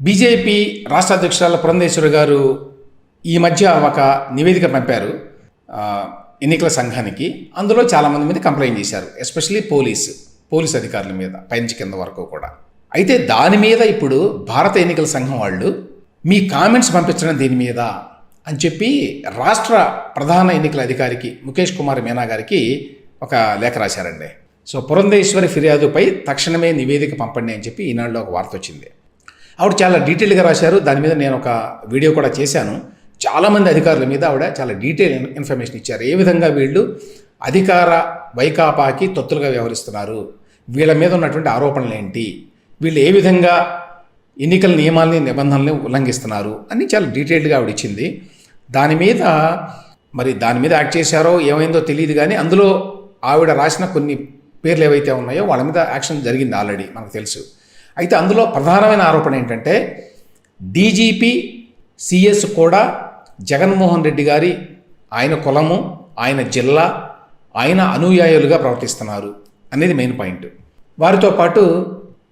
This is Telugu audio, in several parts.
బీజేపీ రాష్ట్ర అధ్యక్షురాలు పురంధేశ్వరి గారు ఈ మధ్య ఒక నివేదిక పంపారు ఎన్నికల సంఘానికి. అందులో చాలామంది మీద కంప్లైంట్ చేశారు ఎస్పెషలీ పోలీసు పోలీస్ అధికారుల మీద పైనుంచి కింద వరకు కూడా. అయితే దాని మీద ఇప్పుడు భారత ఎన్నికల సంఘం వాళ్ళు మీ కామెంట్స్ పంపించడం దీని మీద అని చెప్పి రాష్ట్ర ప్రధాన ఎన్నికల అధికారికి ముఖేష్ కుమార్ మీనా గారికి ఒక లేఖ రాశారండి. సో పురంధేశ్వరి ఫిర్యాదుపై తక్షణమే నివేదిక పంపండి అని చెప్పి ఈనాడులో ఒక వార్త వచ్చింది. ఆవిడ చాలా డీటెయిల్గా రాశారు. దాని మీద నేను ఒక వీడియో కూడా చేశాను. చాలామంది అధికారుల మీద ఆవిడ చాలా డీటెయిల్ ఇన్ఫర్మేషన్ ఇచ్చారు. ఏ విధంగా వీళ్ళు అధికార వైకాపాకి తొత్తులుగా వ్యవహరిస్తున్నారు? వీళ్ళ మీద ఉన్నటువంటి ఆరోపణలు ఏంటి? వీళ్ళు ఏ విధంగా ఎన్నికల నియమాలని నిబంధనల్ని ఉల్లంఘిస్తున్నారు? అని చాలా డీటెయిల్డ్గా ఆవిడ ఇచ్చింది. దాని మీద మరి దాని మీద యాక్ట్ చేశారో ఏమైందో తెలియదు కానీ అందులో ఆవిడ రాసిన కొన్ని పేర్లు ఏవైతే ఉన్నాయో వాళ్ళ మీద యాక్షన్ జరిగింది ఆల్రెడీ మనకు తెలుసు. అయితే అందులో ప్రధానమైన ఆరోపణ ఏంటంటే డీజీపీ సిఎస్ కూడా జగన్మోహన్ రెడ్డి గారి ఆయన కులము ఆయన జిల్లా ఆయన అనుయాయులుగా ప్రవర్తిస్తున్నారు అనేది మెయిన్ పాయింట్. వారితో పాటు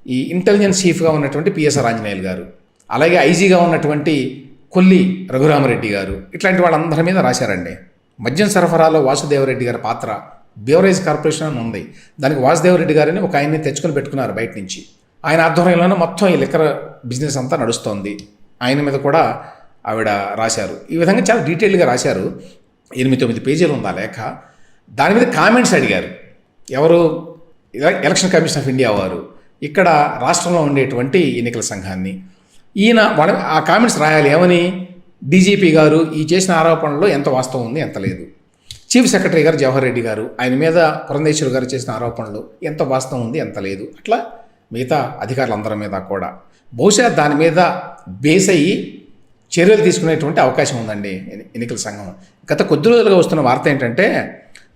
ఈ ఇంటెలిజెన్స్ చీఫ్గా ఉన్నటువంటి పిఎస్ఆర్ ఆంజనేయులు గారు అలాగే ఐజీగా ఉన్నటువంటి కొల్లి రఘురామరెడ్డి గారు ఇట్లాంటి వాళ్ళందరి మీద రాశారండి. మద్యం సరఫరాలో వాసుదేవరెడ్డి గారి పాత్ర బేవరేజ్ కార్పొరేషన్ అని ఉంది. దానికి వాసుదేవరెడ్డి గారిని ఒక ఆయన్ని తెచ్చుకొని పెట్టుకున్నారు బయట నుంచి. ఆయన ఆధ్వర్యంలోనే మొత్తం ఈ లిక్కర్ బిజినెస్ అంతా నడుస్తోంది. ఆయన మీద కూడా ఆవిడ రాశారు. ఈ విధంగా చాలా డీటెయిల్గా రాశారు. ఎనిమిది తొమ్మిది పేజీలు ఉంది ఆ లేఖ. దాని మీద కామెంట్స్ అడిగారు. ఎవరు? ఎలక్షన్ కమిషన్ ఆఫ్ ఇండియా వారు. ఇక్కడ రాష్ట్రంలో ఉండేటువంటి ఎన్నికల సంఘాన్ని. ఈయన వాళ్ళ ఆ కామెంట్స్ రాయాలి. ఏమని? డీజీపీ గారు ఈ చేసిన ఆరోపణలో ఎంత వాస్తవం ఉంది ఎంత లేదు. చీఫ్ సెక్రటరీ గారు జవహర్ రెడ్డి గారు ఆయన మీద పురంధేశ్వర్ గారు చేసిన ఆరోపణలు ఎంత వాస్తవం ఉంది ఎంత లేదు. అట్లా మిగతా అధికారులందరి మీద కూడా. బహుశా దాని మీద బేస్ అయ్యి చర్యలు తీసుకునేటువంటి అవకాశం ఉందండి ఎన్నికల సంఘం. గత కొద్ది రోజులుగా వస్తున్న వార్త ఏంటంటే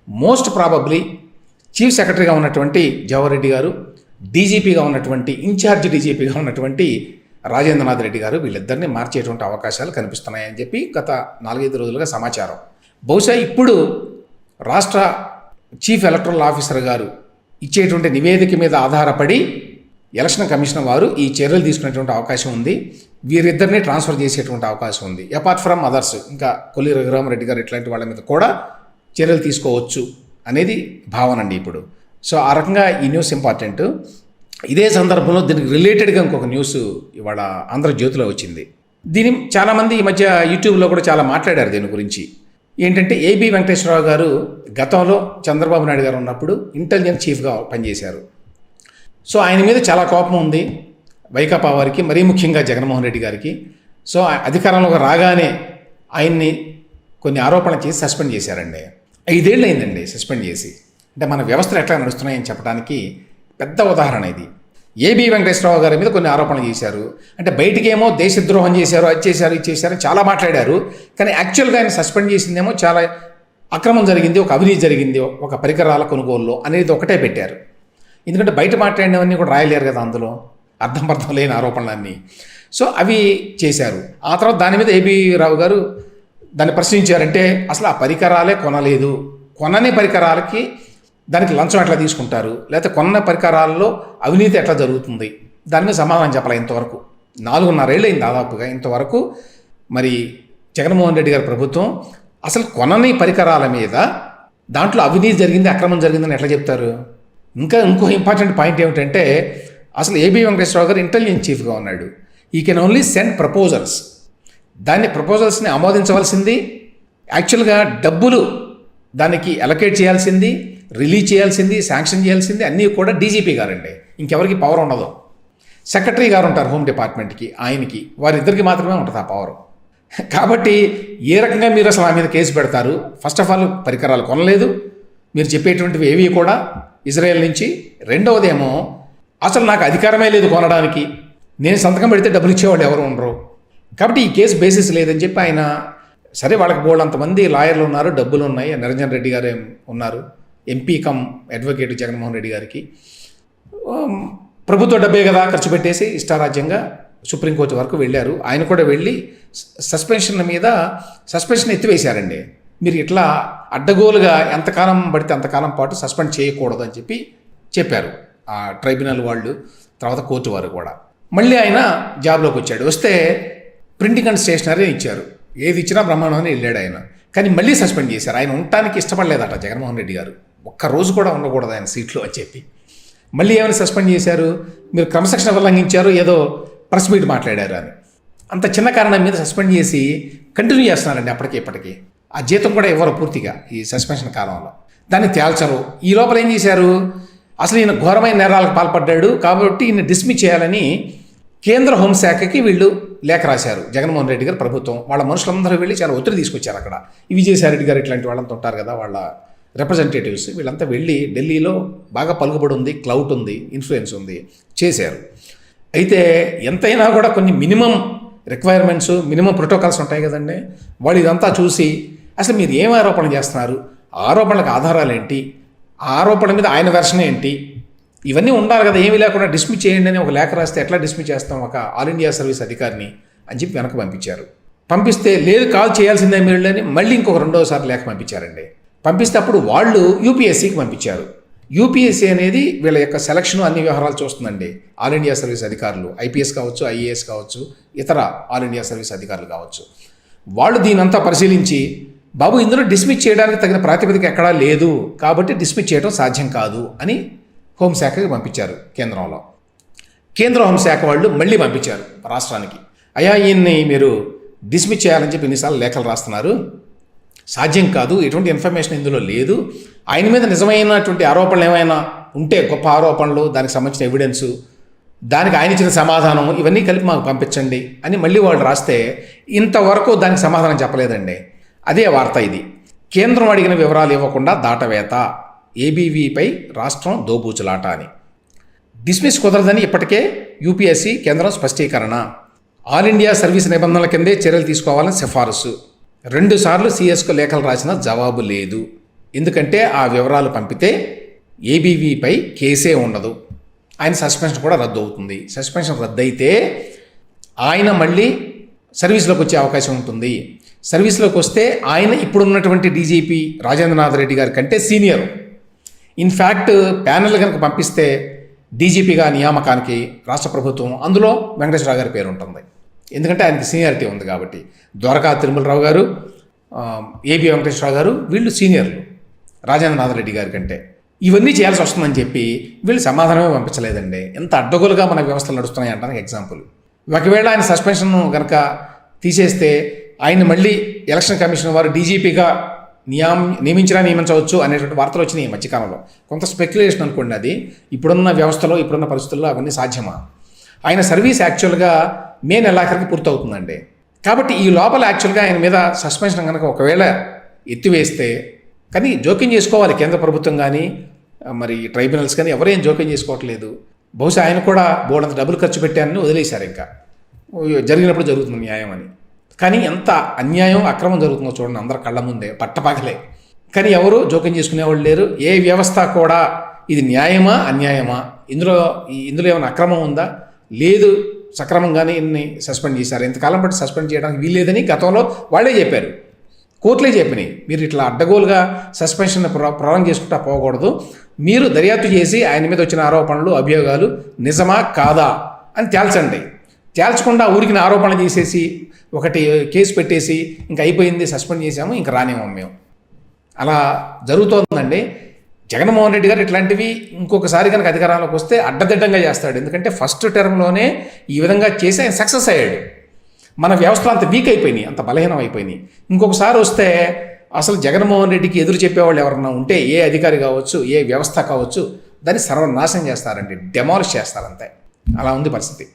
మోస్ట్ ప్రాబబ్లీ చీఫ్ సెక్రటరీగా ఉన్నటువంటి జవహర్ రెడ్డి గారు డీజీపీగా ఉన్నటువంటి ఇన్ఛార్జ్ డీజీపీగా ఉన్నటువంటి రాజేంద్రనాథ్ రెడ్డి గారు వీళ్ళిద్దరిని మార్చేటువంటి అవకాశాలు కనిపిస్తున్నాయని చెప్పి గత నాలుగైదు రోజులుగా సమాచారం. బహుశా ఇప్పుడు రాష్ట్ర చీఫ్ ఎలక్టరల్ ఆఫీసర్ గారు ఇచ్చేటువంటి నివేదిక మీద ఆధారపడి ఎలక్షన్ కమిషన్ వారు ఈ చర్యలు తీసుకునేటువంటి అవకాశం ఉంది. వీరిద్దరిని ట్రాన్స్ఫర్ చేసేటువంటి అవకాశం ఉంది. అపార్ట్ ఫ్రమ్ అదర్స్ ఇంకా కొల్లి రఘురామరెడ్డి గారు ఇట్లాంటి వాళ్ళ మీద కూడా చర్యలు తీసుకోవచ్చు అనేది భావన అండి ఇప్పుడు. సో ఆ రకంగా ఈ న్యూస్ ఇంపార్టెంట్. ఇదే సందర్భంలో దీనికి రిలేటెడ్గా ఇంకొక న్యూస్ ఇవాళ ఆంధ్రజ్యోతిలో వచ్చింది. దీని చాలామంది ఈ మధ్య యూట్యూబ్లో కూడా చాలా మాట్లాడారు దీని గురించి. ఏంటంటే ఏబి వెంకటేశ్వరరావు గారు గతంలో చంద్రబాబు నాయుడు గారు ఉన్నప్పుడు ఇంటెలిజెన్స్ చీఫ్గా పనిచేశారు. సో ఆయన మీద చాలా కోపం ఉంది వైకాపా వారికి మరీ ముఖ్యంగా జగన్మోహన్ రెడ్డి గారికి. సో అధికారంలోకి రాగానే ఆయన్ని కొన్ని ఆరోపణలు చేసి సస్పెండ్ చేశారండి. ఐదేళ్ళు అయిందండి సస్పెండ్ చేసి. అంటే మన వ్యవస్థలు ఎట్లా నడుస్తున్నాయని చెప్పడానికి పెద్ద ఉదాహరణ ఇది. ఏబి వెంకటేశ్వరరావు గారి మీద కొన్ని ఆరోపణలు చేశారు. అంటే బయటికేమో దేశద్రోహం చేశారు అది చేశారు ఇది చేశారు చాలా మాట్లాడారు. కానీ యాక్చువల్గా ఆయన సస్పెండ్ చేసిందేమో చాలా అక్రమం జరిగింది ఒక అవినీతి జరిగింది ఒక పరికరాల కొనుగోలులో అనేది ఒకటే పెట్టారు. ఎందుకంటే బయట మాట్లాడినవన్నీ కూడా రాయలేరు కదా అందులో. అర్థం అర్థం లేని ఆరోపణలన్నీ. సో అవి చేశారు. ఆ తర్వాత దాని మీద ఏబి రావు గారు దాన్ని ప్రశ్నించారంటే అసలు ఆ పరికరాలే కొనలేదు. కొనని పరికరాలకి దానికి లంచం ఎట్లా తీసుకుంటారు? లేకపోతే కొన్న పరికరాల్లో అవినీతి ఎట్లా జరుగుతుంది? దాని మీద సమాధానం చెప్పాలి ఇంతవరకు? నాలుగున్నరేళ్ళు అయింది దాదాపుగా ఇంతవరకు. మరి జగన్మోహన్ రెడ్డి గారి ప్రభుత్వం అసలు కొనని పరికరాల మీద దాంట్లో అవినీతి జరిగింది అక్రమం జరిగిందని ఎట్లా చెప్తారు? ఇంకా ఇంకో ఇంపార్టెంట్ పాయింట్ ఏమిటంటే అసలు ఏబి వెంకటేశ్వరరావు గారు ఇంటెలిజెన్స్ చీఫ్గా ఉన్నాడు. ఈ కెన్ ఓన్లీ సెండ్ ప్రపోజల్స్ దాన్ని ప్రపోజల్స్ని ఆమోదించవలసింది యాక్చువల్గా డబ్బులు దానికి అలొకేట్ చేయాల్సింది రిలీజ్ చేయాల్సింది శాంక్షన్ చేయాల్సింది అన్నీ కూడా డీజీపీ గారండి. ఇంకెవరికి పవర్ ఉండదు. సెక్రటరీ గారు ఉంటారు హోమ్ డిపార్ట్మెంట్కి ఆయనకి. వారిద్దరికి మాత్రమే ఉంటుంది ఆ పవర్ కాబట్టి ఏ రకంగా మీరు అసలు ఆ మీద కేసు పెడతారు? ఫస్ట్ ఆఫ్ ఆల్ పరికరాలు కొనలేదు. మీరు చెప్పేటువంటివి ఏవి కూడా ఇజ్రాయెల్ నుంచి రెండవదేమో అసలు నాకు అధికారమే లేదు కొనడానికి. నేను సంతకం పెడితే డబ్బులు ఇచ్చేవాళ్ళు ఎవరు ఉండరు. కాబట్టి ఈ కేసు బేసిస్ లేదని చెప్పి ఆయన సరే వాళ్ళకి బోల్డ్ అంతమంది లాయర్లు ఉన్నారు డబ్బులు ఉన్నాయి. నిరంజన్ రెడ్డి గారు ఉన్నారు MP cum advocate Jaganmohan Reddy గారికి. ప్రభుత్వ డబ్బే కదా ఖర్చు పెట్టేసి ఇష్టారాజ్యంగా సుప్రీంకోర్టు వరకు వెళ్ళారు. ఆయన కూడా వెళ్ళి సస్పెన్షన్ మీద సస్పెన్షన్ ఎత్తివేశారండి. మీరు ఇట్లా అడ్డగోలుగా ఎంతకాలం పడితే అంతకాలం పాటు సస్పెండ్ చేయకూడదు అని చెప్పి చెప్పారు ఆ ట్రైబ్యునల్ వాళ్ళు తర్వాత కోర్టు వారు కూడా. మళ్ళీ ఆయన జాబ్లోకి వచ్చాడు. వస్తే ప్రింటింగ్ అండ్ స్టేషనరీ ఇచ్చారు. ఏది ఇచ్చినా బ్రహ్మాండం వెళ్ళాడు ఆయన. కానీ మళ్ళీ సస్పెండ్ చేశారు. ఆయన ఉండటానికి ఇష్టపడలేదట జగన్మోహన్ రెడ్డి గారు. ఒక్క రోజు కూడా ఉండకూడదు ఆయన సీట్లో అని చెప్పి. మళ్ళీ ఏమైనా సస్పెండ్ చేశారు? మీరు క్రమశిక్షణ ఉల్లంఘించారు? ఏదో ప్రెస్ మీట్ మాట్లాడారు అని. అంత చిన్న కారణం మీద సస్పెండ్ చేసి కంటిన్యూ చేస్తున్నారండి అప్పటికి ఇప్పటికీ. ఆ జీతం కూడా ఇవ్వరు పూర్తిగా ఈ సస్పెన్షన్ కాలంలో. దాన్ని తేల్చరు. ఈ లోపల ఏం చేశారు? అసలు ఈయన ఘోరమైన నేరాలకు పాల్పడ్డాడు కాబట్టి ఈయన డిస్మిస్ చేయాలని కేంద్ర హోంశాఖకి వీళ్ళు లేఖ రాశారు. జగన్మోహన్ రెడ్డి గారు ప్రభుత్వం. వాళ్ళ మనుషులందరూ వెళ్ళి చాలా ఒత్తిడి తీసుకొచ్చారు అక్కడ. విజయసాయిరెడ్డి గారు ఇట్లాంటి వాళ్ళంతా ఉంటారు కదా వాళ్ళ రిప్రజెంటేటివ్స్ వీళ్ళంతా వెళ్ళి ఢిల్లీలో బాగా పలుకుబడి ఉంది క్లౌట్ ఉంది ఇన్ఫ్లుయెన్స్ ఉంది చేశారు. అయితే ఎంతైనా కూడా కొన్ని మినిమం రిక్వైర్మెంట్స్ మినిమం ప్రోటోకాల్స్ ఉంటాయి కదండి. వాళ్ళు ఇదంతా చూసి అసలు మీరు ఏం ఆరోపణ చేస్తున్నారు? ఆరోపణలకు ఆధారాలు ఏంటి ఆరోపణ మీద ఆయన వెర్షన్ ఏంటి? ఇవన్నీ ఉండాలి కదా ఏమీ లేకుండా డిస్మిస్ చేయండి అని ఒక లేఖ రాస్తే ఎట్లా డిస్మిస్ చేస్తాం ఒక ఆల్ ఇండియా సర్వీస్ అధికారిని అని చెప్పి వెనక పంపించారు. పంపిస్తే లేదు కాల్ చేయాల్సిందే మీరు అని మళ్ళీ ఇంకొక రెండోసారి లేఖ పంపించారండి. పంపిస్తే అప్పుడు వాళ్ళు యూపీఎస్సీకి పంపించారు. యూపీఎస్సీ అనేది వీళ్ళ యొక్క సెలక్షన్ అన్ని వ్యవహారాలు చూస్తుందండి. ఆల్ ఇండియా సర్వీస్ అధికారులు ఐపీఎస్ కావచ్చు ఐఏఎస్ కావచ్చు ఇతర ఆల్ ఇండియా సర్వీస్ అధికారులు కావచ్చు. వాళ్ళు దీనంతా పరిశీలించి బాబు ఇందులో డిస్మిస్ చేయడానికి తగిన ప్రాతిపదిక ఎక్కడా లేదు. కాబట్టి డిస్మిస్ చేయడం సాధ్యం కాదు అని హోంశాఖకి పంపించారు కేంద్రంలో. కేంద్ర హోంశాఖ వాళ్ళు మళ్ళీ పంపించారు రాష్ట్రానికి. అయా ఈయన్ని మీరు డిస్మిస్ చేయాలని చెప్పి ఎన్నిసార్లు లేఖలు రాస్తున్నారు. సాధ్యం కాదు ఎటువంటి ఇన్ఫర్మేషన్ ఇందులో లేదు. ఆయన మీద నిజమైనటువంటి ఆరోపణలు ఏమైనా ఉంటే గొప్ప ఆరోపణలు దానికి సంబంధించిన ఎవిడెన్సు దానికి ఆయన ఇచ్చిన సమాధానం ఇవన్నీ కలిపి మాకు పంపించండి అని మళ్ళీ వాళ్ళు రాస్తే ఇంతవరకు దానికి సమాధానం చెప్పలేదండి. అదే వార్త ఇది. కేంద్రం అడిగిన వివరాలు ఇవ్వకుండా దాటవేత. ఏబీవీపై రాష్ట్రం దోబూచులాట అని. డిస్మిస్ కుదరదని ఇప్పటికే యూపీఎస్సీ కేంద్రం స్పష్టీకరణ. ఆల్ ఇండియా సర్వీస్ నిబంధనల కిందే చర్యలు తీసుకోవాలని సిఫారసు. రెండుసార్లు సిఎస్కు లేఖలు రాసిన జవాబు లేదు. ఎందుకంటే ఆ వివరాలు పంపితే ఏబీవీపై కేసే ఉండదు. ఆయన సస్పెన్షన్ కూడా రద్దు అవుతుంది. సస్పెన్షన్ రద్దు అయితే ఆయన మళ్ళీ సర్వీస్లోకి వచ్చే అవకాశం ఉంటుంది. సర్వీస్లోకి వస్తే ఆయన ఇప్పుడున్నటువంటి డీజీపీ రాజేంద్రనాథ్ రెడ్డి గారి కంటే సీనియర్. ఇన్ఫ్యాక్ట్ ప్యానెల్ కనుక పంపిస్తే డీజీపీగా నియామకానికి రాష్ట్ర ప్రభుత్వం అందులో వెంకటేశ్వరరావు గారి పేరు ఉంటుంది. ఎందుకంటే ఆయనకి సీనియారిటీ ఉంది కాబట్టి. ద్వారకా తిరుమలరావు గారు ఏబి వెంకటేశ్వరరావు గారు వీళ్ళు సీనియర్లు. రాజేంద్రనాథ్ రెడ్డి గారి కంటే. ఇవన్నీ చేయాల్సి వస్తుందని చెప్పి వీళ్ళు సమాధానమే పంపించలేదండి. ఎంత అడ్డగోలుగా మన వ్యవస్థలు నడుస్తున్నాయి అంటానికి ఎగ్జాంపుల్ ఒకవేళ ఆయన సస్పెన్షన్ కనుక తీసేస్తే ఆయన మళ్ళీ ఎలక్షన్ కమిషన్ వారు డీజీపీగా నియామ నియమించినా నియమించవచ్చు అనేటువంటి వార్తలు వచ్చినాయి ఈ మధ్యకాలంలో. కొంత స్పెక్యులేషన్ అనుకోండి అది. ఇప్పుడున్న వ్యవస్థలో ఇప్పుడున్న పరిస్థితుల్లో అవన్నీ సాధ్యమా? ఆయన సర్వీస్ యాక్చువల్గా మే నెలాఖరికి పూర్తవుతుందండి. కాబట్టి ఈ లోపల యాక్చువల్గా ఆయన మీద సస్పెన్షన్ కనుక ఒకవేళ ఎత్తివేస్తే కానీ జోక్యం చేసుకోవాలి కేంద్ర ప్రభుత్వం కానీ మరి ట్రైబ్యునల్స్ కానీ ఎవరేం జోక్యం చేసుకోవట్లేదు. బహుశా ఆయన కూడా బోర్డంత డబ్బులు ఖర్చు పెట్టారని వదిలేశారు ఇంకా. జరిగినప్పుడు జరుగుతుంది న్యాయం అని. కానీ ఎంత అన్యాయం అక్రమం జరుగుతుందో చూడండి అందరి కళ్ళ ముందే పట్టపగలే. కానీ ఎవరు జోక్యం చేసుకునేవాళ్ళు లేరు. ఏ వ్యవస్థ కూడా ఇది న్యాయమా అన్యాయమా? ఇందులో ఇందులో ఏమైనా అక్రమం ఉందా? లేదు. సక్రమంగానే ఇన్ని సస్పెండ్ చేశారు. ఇంతకాలం బట్టి సస్పెండ్ చేయడానికి వీల్లేదని గతంలో వాళ్ళే చెప్పారు. కోర్టులే చెప్పినాయి. మీరు ఇట్లా అడ్డగోలుగా సస్పెన్షన్ ప్రొలాంగ్ చేసుకుంటా పోకూడదు. మీరు దర్యాప్తు చేసి ఆయన మీద వచ్చిన ఆరోపణలు అభియోగాలు నిజమా కాదా అని తేల్చండి. తేల్చకుండా ఊరికి ఆరోపణలు చేసేసి ఒకటి కేసు పెట్టేసి ఇంకా అయిపోయింది సస్పెండ్ చేసాము ఇంకా రానేమో మేము. అలా జరుగుతోందండి. జగన్మోహన్ రెడ్డి గారు ఇట్లాంటివి ఇంకొకసారి కనుక అధికారంలోకి వస్తే అడ్డదిడ్డంగా చేస్తాడు. ఎందుకంటే ఫస్ట్ టర్మ్లోనే ఈ విధంగా చేసి ఆయన సక్సెస్ అయ్యాడు. మన వ్యవస్థలు అంత వీక్ అయిపోయినాయి అంత బలహీనం అయిపోయినాయి. ఇంకొకసారి వస్తే అసలు జగన్మోహన్ రెడ్డికి ఎదురు చెప్పేవాళ్ళు ఎవరన్నా ఉంటే ఏ అధికారి కావచ్చు ఏ వ్యవస్థ కావచ్చు దాన్ని సర్వనాశనం చేస్తారండి డెమాలిష్ చేస్తారంతే. అలా ఉంది పరిస్థితి.